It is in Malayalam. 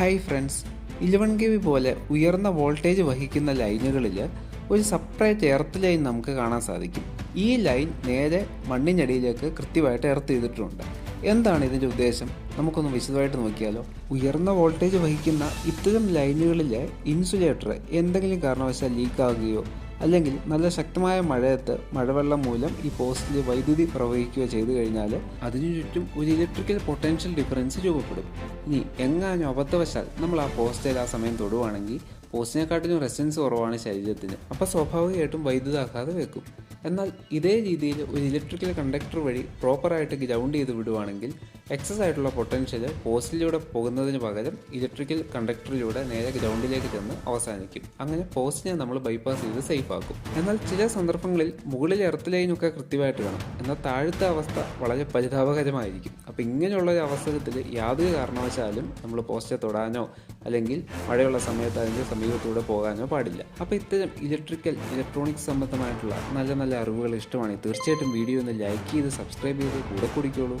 Hi friends. Eleven K V പോലെ ഉയർന്ന വോൾട്ടേജ് വഹിക്കുന്ന ലൈനുകളിൽ ഒരു സെപ്പറേറ്റ് എർത്ത് ലൈൻ നമുക്ക് കാണാൻ സാധിക്കും. ഈ ലൈൻ നേരെ മണ്ണിനടിയിലേക്ക് കൃത്യമായിട്ട് എർത്ത് ചെയ്തിട്ടുണ്ട്. എന്താണ് ഇതിന്റെ ഉദ്ദേശം? നമുക്കൊന്ന് വിശദമായിട്ട് നോക്കിയാലോ? ഉയർന്ന വോൾട്ടേജ് വഹിക്കുന്ന ഇത്തരം ലൈനുകളിലെ ഇൻസുലേറ്റർ എന്തെങ്കിലും കാരണവശാൽ ലീക്കാവുകയോ അല്ലെങ്കിൽ നല്ല ശക്തമായ മഴയത്ത് മഴവെള്ളം മൂലം ഈ പോസ്റ്റിൽ വൈദ്യുതി പ്രവഹിക്കുകയോ ചെയ്തു കഴിഞ്ഞാൽ അതിനു ചുറ്റും ഒരു ഇലക്ട്രിക്കൽ പൊട്ടൻഷ്യൽ ഡിഫറൻസ് രൂപപ്പെടും. ഇനി എങ്ങാനും അബദ്ധവശാൽ നമ്മൾ ആ പോസ്റ്റിൽ ആ സമയം തൊടുവാണെങ്കിൽ പോസ്റ്റിനെക്കാട്ടിലും റെസിസ്റ്റൻസ് കുറവാണ് ശരീരത്തിന്. അപ്പോൾ സ്വാഭാവികമായിട്ടും വൈദ്യുതാഘാതം വെക്കും എന്നാൽ ഇതേ രീതിയിൽ ഒരു ഇലക്ട്രിക്കൽ കണ്ടക്ടർ വഴി പ്രോപ്പറായിട്ട് ഗ്രൗണ്ട് ചെയ്ത് വിടുവാണെങ്കിൽ എക്സസ് ആയിട്ടുള്ള പൊട്ടൻഷ്യൽ പോസ്റ്റിലൂടെ പോകുന്നതിന് പകരം ഇലക്ട്രിക്കൽ കണ്ടക്ടറിലൂടെ നേരെ ഗ്രൗണ്ടിലേക്ക് ചെന്ന് അവസാനിക്കും. അങ്ങനെ പോസ്റ്റിനെ നമ്മൾ ബൈപ്പാസ് ചെയ്ത് സേഫ് ആക്കും. എന്നാൽ ചില സന്ദർഭങ്ങളിൽ മുകളിൽ എർത്ത് ലൈനൊക്കെ കൃത്യമായിട്ട് കാണും. എന്നാൽ താഴത്തെ അവസ്ഥ വളരെ പരിതാപകരമായിരിക്കും. അപ്പോൾ ഇങ്ങനെയുള്ള ഒരു അവസരത്തിൽ യാതൊരു കാരണവശാലും നമ്മൾ പോസ്റ്റിനെ തൊടാനോ അല്ലെങ്കിൽ മഴയുള്ള സമയത്ത് അതിന്റെ സമീപത്തൂടെ പോകാനോ പാടില്ല. അപ്പോൾ ഇത്തരം ഇലക്ട്രിക്കൽ ഇലക്ട്രോണിക്സ് സംബന്ധമായിട്ടുള്ള നല്ല നല്ല അറിവുകൾ ഇഷ്ടമാണെങ്കിൽ തീർച്ചയായിട്ടും വീഡിയോ ഒന്ന് ലൈക്ക് ചെയ്ത് സബ്സ്ക്രൈബ് ചെയ്ത് കൂടെ കുടിക്കോളൂ.